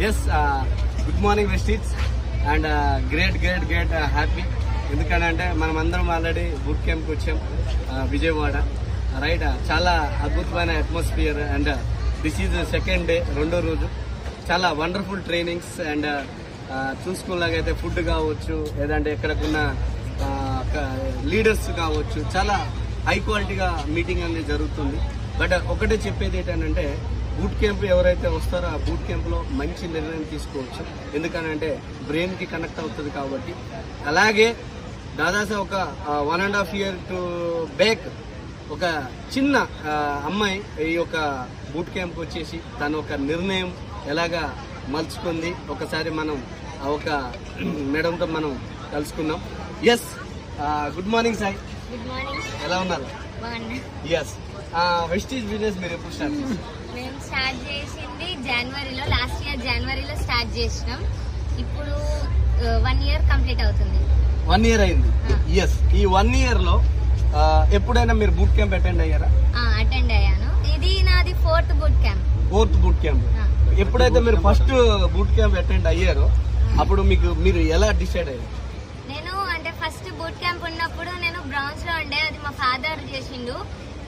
Yes good morning వెస్టీట్స్ and great great great happy ఎందుకంటే మనం అందరం ఆల్రెడీ బుట్ క్యాంప్కి వచ్చాం uh, విజయవాడ. రైట్ uh, చాలా అద్భుతమైన atmosphere and this is second day రెండో రోజు. చాలా వండర్ఫుల్ ట్రైనింగ్స్ అండ్ చూసుకున్నలాగైతే ఫుడ్ కావచ్చు లేదంటే ఎక్కడకున్న లీడర్స్ uh, కావచ్చు. చాలా హై క్వాలిటీగా మీటింగ్ అనేది జరుగుతుంది. బట్ ఒకటే చెప్పేది ఏంటంటే బూట్ క్యాంప్ ఎవరైతే వస్తారో ఆ బూట్ క్యాంప్లో మంచి నిర్ణయం తీసుకోవచ్చు. ఎందుకనంటే బ్రెయిన్కి కనెక్ట్ అవుతుంది కాబట్టి. అలాగే దాదాపు ఒక one and half year to back ఒక చిన్న అమ్మాయి ఈ యొక్క బూట్ క్యాంప్ వచ్చేసి తన ఒక నిర్ణయం ఎలాగా మలుచుకుంది. ఒకసారి మనం ఆ ఒక మేడంతో మనం కలుసుకుందాం. Yes good morning Sai. ఎలా ఉన్నారు? ఎస్ వెస్టీజ్ బిజినెస్ మీరు ఎప్పుడు స్టార్ట్ చేశారు? మేము స్టార్ట్ చేసింది జనవరిలో లాస్ట్ ఇయర్ జనవరిలో స్టార్ట్ చేసినాం. ఇప్పుడు వన్ ఇయర్ కంప్లీట్ అవుతుంది. వన్ ఇయర్ అయింది. ఎస్ ఈ వన్ ఇయర్లో ఎప్పుడైనా మీరు బూట్ క్యాంప్ అటెండ్ అయ్యారా? అటెండ్ అయ్యాను. ఇది నాది fourth boot camp fourth boot camp ఎప్పుడైతే మీరు ఫస్ట్ బూట్ క్యాంప్ అటెండ్ అయ్యారో? అప్పుడు మీకు మీరు ఎలా డిసైడ్ అయ్యారు? నేను అంటే ఫస్ట్ బూట్ క్యాంప్ ఉన్నప్పుడు నేను బ్రౌన్స్లో ఉండే అది మా ఫాదర్ చేసిండు.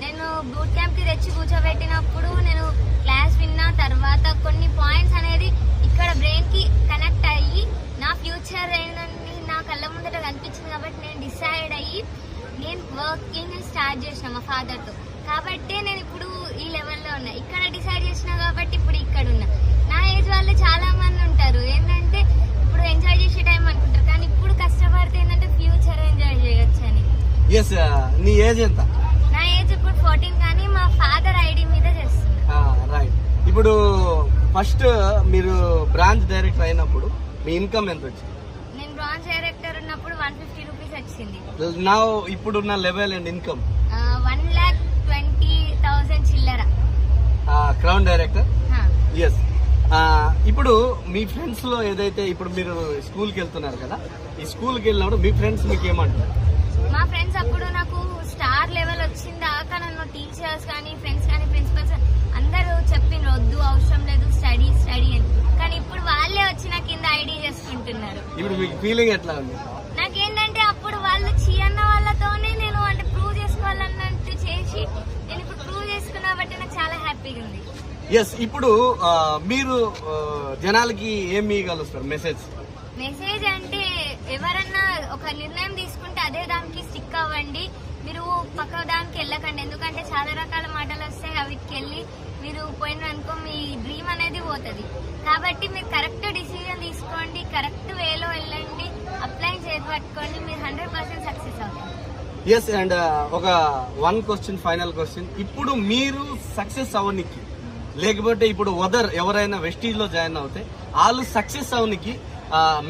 నేను బూట్ క్యాంప్కి తెచ్చి కూర్చోబెట్టినప్పుడు నేను క్లాస్ విన్న తర్వాత కొన్ని పాయింట్స్ అనేది ఇక్కడ బ్రెయిన్కి కనెక్ట్ అయ్యి నా ఫ్యూచర్ ఏంటని నా కళ్ళ ముందట కనిపించింది కాబట్టి నేను డిసైడ్ అయ్యి నేను వర్కింగ్ స్టార్ట్ చేసిన మా ఫాదర్తో. కాబట్టి నేను ఇప్పుడు ఈ లెవెల్లో ఉన్నా. ఇక్కడ డిసైడ్ చేసిన కాబట్టి ఇప్పుడు ఇక్కడ ఉన్నా. నా ఏజ్ వాళ్ళు చాలా మంది ఉంటారు. ఏంటంటే ఇప్పుడు ఎంజాయ్ చేసే టైం అనుకుంటారు. కానీ ఇప్పుడు కష్టపడితే ఏంటంటే ఫ్యూచర్ ఎంజాయ్ చేయొచ్చు అని నీ ఏజ్ ఎంత నా ఏజ్ ఇప్పుడు ఫోర్టీన్ కానీ మా ఫాదర్ ఐడి మీద చేస్తున్నా రైట్ ఇప్పుడు ఫస్ట్ మీరు బ్రాంచ్ డైరెక్టర్ అయినప్పుడు మీ ఇన్కమ్ ఎంత వచ్చింది? నేను బ్రాంచ్ డైరెక్టర్ ఉన్నప్పుడు వన్ ఫిఫ్టీ రూపీస్ వచ్చింది. నా ఇప్పుడున్న level and income one lakh twenty thousand చిల్లర. Crown director. ఎస్ ఇప్పుడు మీ ఫ్రెండ్స్లో ఏదైతే ఇప్పుడు మీరు స్కూల్కి వెళ్తున్నారు కదా ఈ స్కూల్కి వెళ్ళినప్పుడు మీ ఫ్రెండ్స్ మీకు ఏమంటారు? మా ఫ్రెండ్స్ అప్పుడు నాకు స్టార్ లెవెల్ వచ్చిన దాకా నన్ను టీచర్స్ కానీ ఫ్రెండ్స్ ఐడి చేసుకుంటున్నారు ఇప్పుడు మీకు ఫీలింగ్ ఎట్లా ఉంది? నాకేంటంటే అప్పుడు వాళ్ళు చీ అన్న వాళ్ళతోనే నేను అంటే ప్రూవ్ చేసుకోవాలన్నట్టు చేసి నేను ఇప్పుడు ప్రూవ్ చేసుకున్నా బట్టి నాకు చాలా హ్యాపీగా ఉంది. ఎస్ ఇప్పుడు మీరు జనాలకి ఏం ఇవ్వగలుగుతారు మెసేజ్ మెసేజ్ అంటే ఎవరన్నా ఒక నిర్ణయం తీసుకుంటే అదే దానికి స్టిక్ అవ్వండి. మీరు పక్క దానికి వెళ్ళకండి. ఎందుకంటే చాలా రకాల మాటలు వస్తాయి. అవిటికి వెళ్ళి మీరు పోయిననుకో మీ డ్రీమ్ అనేది పోతుంది. కాబట్టి మీరు కరెక్ట్ ఎస్ అండ్ ఒక వన్ క్వశ్చన్ ఫైనల్ క్వశ్చన్ ఇప్పుడు మీరు సక్సెస్ అవనికి లేకపోతే ఇప్పుడు వదర్ ఎవరైనా వెస్టీజ్లో జాయిన్ అవుతే వాళ్ళు సక్సెస్ అవనికి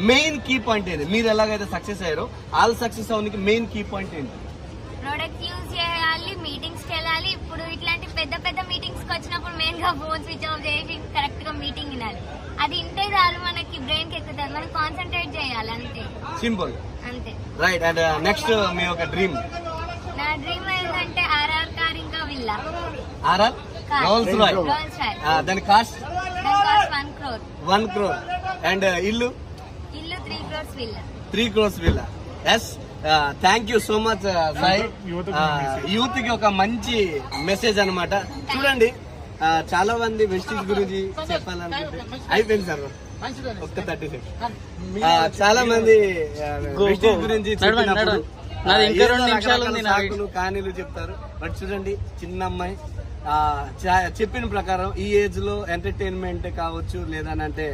మెయిన్ కీ పాయింట్ ఏంటి మీరు ఎలాగైతే సక్సెస్ అయ్యారో వాళ్ళు సక్సెస్ అవనికి మెయిన్ కీ పాయింట్ ఏంటి? ప్రోడక్ట్ యూజ్ చేయాలి మీటింగ్స్కి వెళ్ళాలి. ఇప్పుడు ఇట్లాంటి పెద్ద పెద్ద మీటింగ్స్కి వచ్చినప్పుడు మెయిన్గా ఫోన్ స్విచ్ ఆఫ్ చేసి కరెక్ట్గా మీటింగ్ వినాలి. అది ఇంటే చాలు మనకి బ్రెయిన్కి ఎక్కుతుంది మనం కాన్సన్ట్రేట్ చేయాలి అంతే. సింపుల్ అంతే. రైట్ అండ్ నెక్స్ట్ మీ యొక్క డ్రీమ్ నా డ్రీమ్ ఏంటంటే ఆర్ఆర్ కార్. ఇంకా విల్లా ఆర్ఆర్ రోల్స్ రాయ్ దాని cost one crore one crore and ఇల్లు? ఇల్లు three crores villa. Three crores villa. Yes thank you so much Sai. యూత్కి ఒక మంచి మెసేజ్ అన్నమాట. చూడండి ఆ, చాలా మంది వెస్టీజ్ గురించి చెప్పాలనుకుంటే అయిపోయింది సార్. ఒక్క థర్టీ సెకండ్ చాలా మంది గురించి. సాకులు కానీలు చెప్తారు. బట్ చూడండి చిన్న అమ్మాయి చెప్పిన ప్రకారం ఈ ఏజ్లో ఎంటర్టైన్మెంట్ కావచ్చు లేదనంటే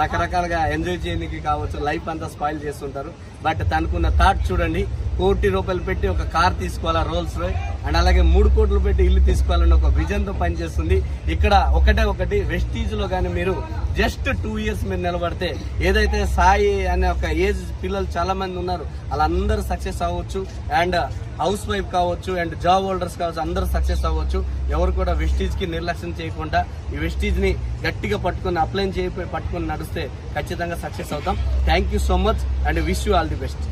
రకరకాలుగా ఎంజాయ్ చేయడానికి కావచ్చు లైఫ్ అంతా స్పాయిల్ చేస్తుంటారు. బట్ తనకున్న థాట్ చూడండి కోటి రూపాయలు పెట్టి ఒక కార్ తీసుకోవాలా రోల్స్ రాయ్ అండ్ అలాగే మూడు కోట్లు పెట్టి ఇల్లు తీసుకోవాలని ఒక విజన్తో పనిచేస్తుంది. ఇక్కడ ఒకటే ఒకటి వెస్టీజ్లో కానీ మీరు జస్ట్ టూ ఇయర్స్ మీరు నిలబడితే ఏదైతే సాయి అనే ఒక ఏజ్ పిల్లలు చాలా మంది ఉన్నారు వాళ్ళందరూ సక్సెస్ అవ్వచ్చు. అండ్ హౌస్ వైఫ్ కావచ్చు అండ్ జాబ్ హోల్డర్స్ కావచ్చు అందరూ సక్సెస్ అవ్వచ్చు. ఎవరు కూడా వెస్టీజ్కి నిర్లక్ష్యం చేయకుండా ఈ వెస్టీజ్ని గట్టిగా పట్టుకొని అప్లై చేయి పట్టుకొని నడిస్తే ఖచ్చితంగా సక్సెస్ అవుతాం. Thank you so much and wish you all the best.